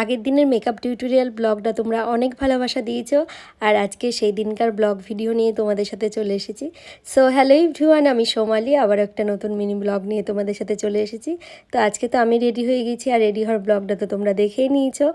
আগের দিনের makeup tutorial ব্লগটা তোমরা অনেক ভালোবাসা দিয়েছ। আর আজকে সেই দিনকার ব্লগ ভিডিও নিয়ে তোমাদের সাথে চলে এসেছি। সো হ্যালো ইভরিওয়ান আমি সোমালি, আবার একটা নতুন মিনি ব্লগ নিয়ে তোমাদের সাথে চলে এসেছি। তো আজকে তো আমি রেডি হয়ে গেছি, আর রেডি হওয়ার ব্লগটা তো তোমরা দেখেই নিয়েছো।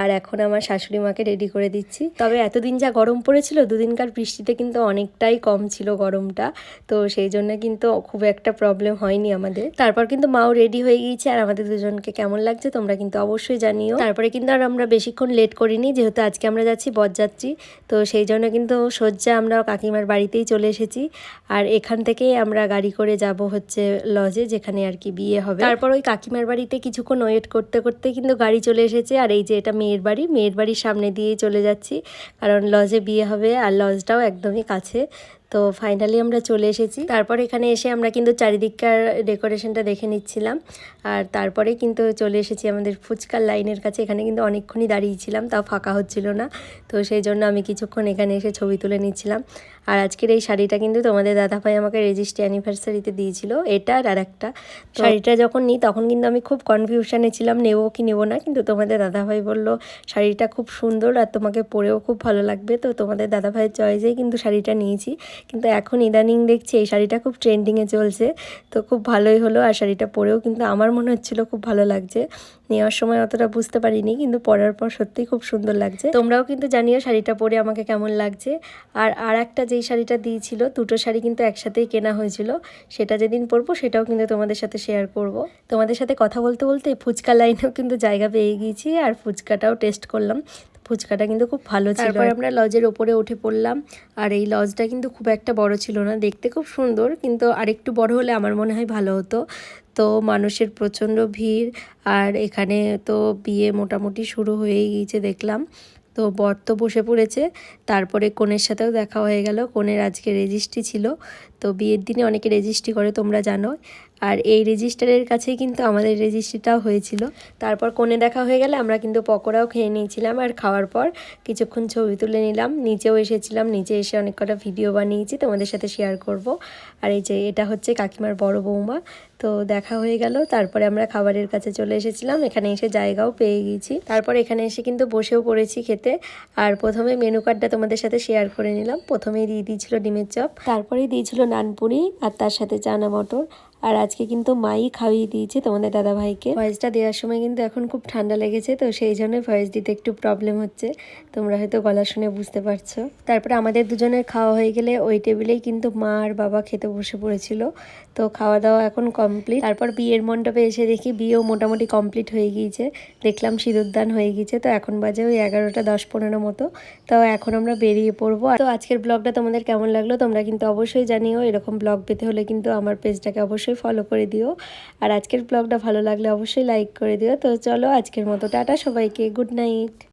আর এখন আমার শাশুড়ি মাকে রেডি করে দিচ্ছি। তবে এতদিন যা গরম পড়েছিল, দুদিনকার বৃষ্টিতে কিন্তু অনেকটাই কম ছিল গরমটা। তো সেই জন্য কিন্তু খুব একটা প্রবলেম হয়নি আমাদের। তারপর কিন্তু মাও রেডি হয়ে গিয়েছে, আর আমাদের দুজনকে কেমন লাগছে তোমরা কিন্তু অবশ্যই জানিও। তারপরে কিন্তু আর আমরা বেশিক্ষণ লেট করিনি, যেহেতু আজকে আমরা যাচ্ছি বরযাত্রী তো সেই জন্য কিন্তু সজ্জা আমরা কাকিমার বাড়িতেই চলে এসেছি। আর এখান থেকেই আমরা গাড়ি করে যাব হচ্ছে লজে যেখানে আর কি বিয়ে হবে। তারপর ওই কাকিমার বাড়িতে কিছুক্ষণ ওয়েট করতে করতে কিন্তু গাড়ি চলে এসেছে। আর এই যে এটা মেয়ের বাড়ি, মেয়ের বাড়ির সামনে দিয়েই চলে যাচ্ছি। কারণ লজে বিয়ে হবে আর লজটাও একদমই কাছে। তো ফাইনালি আমরা চলে এসেছি। তারপর এখানে এসে আমরা কিন্তু চারিদিককার ডেকোরেশনটা দেখে নিচ্ছিলাম। আর তারপরে কিন্তু চলে এসেছি আমাদের ফুচকার লাইনের কাছে। এখানে কিন্তু অনেকক্ষণই দাঁড়িয়েছিলাম, তাও ফাঁকা হচ্ছিল না। তো সেই জন্য আমি কিছুক্ষণ এখানে এসে ছবি তুলে নিচ্ছিলাম। আর আজকের এই শাড়িটা কিন্তু তোমাদের দাদাভাই আমাকে রেজিস্ট্রি অ্যানিভার্সারিতে দিয়েছিল। এটা আর একটা শাড়িটা যখন নিই, তখন কিন্তু আমি খুব কনফিউশনে ছিলাম, নেব কি নেব না। কিন্তু তোমাদের দাদাভাই বলল, শাড়িটা খুব সুন্দর আর তোমাকে পরেও খুব ভালো লাগবে। তো তোমাদের দাদাভাইয়ের চয়েসেই কিন্তু শাড়িটা নিয়েছি। কিন্তু এখন ইদানিং দেখছি এই শাড়িটা খুব ট্রেন্ডিংয়ে চলছে। তো খুব ভালোই হলো আর শাড়িটা পরেও কিন্তু আমার মনে হচ্ছিল খুব ভালো লাগছে। নেওয়ার সময় অতটা বুঝতে পারিনি, কিন্তু পরার পর সত্যিই খুব সুন্দর লাগছে। তোমরাও কিন্তু জানিও শাড়িটা পরে আমাকে কেমন লাগছে। আর আর একটা যেই শাড়িটা দিয়েছিল, দুটো শাড়ি কিন্তু একসাথেই কেনা হয়েছিল। সেটা যেদিন পরবো সেটাও কিন্তু তোমাদের সাথে শেয়ার করব। তোমাদের সাথে কথা বলতে বলতে ফুচকা লাইনেও কিন্তু জায়গা পেয়ে গিয়েছি আর ফুচকাটাও টেস্ট করলাম। ফুচকাটা কিন্তু খুব ভালো ছিল। তারপর আমরা লজের ওপরে উঠে পড়লাম। আর এই লজটা কিন্তু খুব একটা বড় ছিল না। দেখতে খুব সুন্দর, কিন্তু আরেকটু বড় হলে আমার মনে হয় ভালো হতো। তো মানুষের প্রচণ্ড ভিড়, আর এখানে তো বিয়ে মোটামুটি শুরু হয়ে গিয়েছে দেখলাম। তো বর তো বসে পড়েছে। তারপরে কনের সাথেও দেখা হয়ে গেল। কনের আজকে রেজিস্ট্রি ছিল। তো বিয়ের দিনে অনেকে রেজিস্ট্রি করে, তোমরা জানো। আর এই রেজিস্টারের কাছেই কিন্তু আমাদের রেজিস্ট্রিটাও হয়েছিল। তারপর কোণে দেখা হয়ে গেলে আমরা কিন্তু পকোড়াও খেয়ে নিয়েছিলাম আর খাওয়ার পর কিছুক্ষণ ছবি তুলে নিলাম। নিচেও এসেছিলাম। নিচে এসে অনেক কটা ভিডিও বানিয়েছি, তোমাদের সাথে শেয়ার করব। আর এই যে এটা হচ্ছে কাকিমার বড় বৌমা। তো দেখা হয়ে গেল। তারপরে আমরা খাবারের কাছে চলে এসেছিলাম। এখানে এসে জায়গাও পেয়ে গিয়েছি তারপর এখানে এসে কিন্তু বসেও পড়েছি খেতে। আর প্রথমে মেনু কার্ডটা তোমাদের সাথে শেয়ার করে নিলাম। প্রথমেই দিয়ে দিয়েছিল ডিমের চপ। তারপরেই দিয়েছিল নানপুরি আর তার সাথে চানা মটর। আর আজকে কিন্তু মাই খাইয়ে দিয়েছে তোমাদের দাদা ভাইকে ভয়েসটা দেওয়ার সময় কিন্তু এখন খুব ঠান্ডা লেগেছে, তো সেই জন্য ভয়েস দিতে একটু প্রবলেম হচ্ছে। তোমরা হয়তো গলা শুনে বুঝতে পারছ। তারপরে আমাদের দুজনের খাওয়া হয়ে গেলে ওই টেবিলেই কিন্তু মা আর বাবা খেতে বসে পড়েছিল। তো খাওয়া দাওয়া এখন কমপ্লিট তারপর বিয়ের মণ্ডপে এসে দেখি বিয়েও মোটামুটি কমপ্লিট হয়ে গিয়েছে। দেখলাম সিঁদুরদান হয়ে গিয়েছে, তো এখন বাজে ওই এগারোটা দশ পনেরো মতো। তো এখন আমরা বেরিয়ে পড়ব। তো আজকের ব্লগটা তোমাদের কেমন লাগল তোমরা কিন্তু অবশ্যই জানিও। এরকম ব্লগ পেতে হলে কিন্তু আমার পেজটাকে অবশ্যই ফলো করে দিও। আর আজকের ব্লগটা ভালো লাগলে অবশ্যই লাইক করে দিও। তো চলো আজকের মতো, টাটা সবাইকে গুড নাইট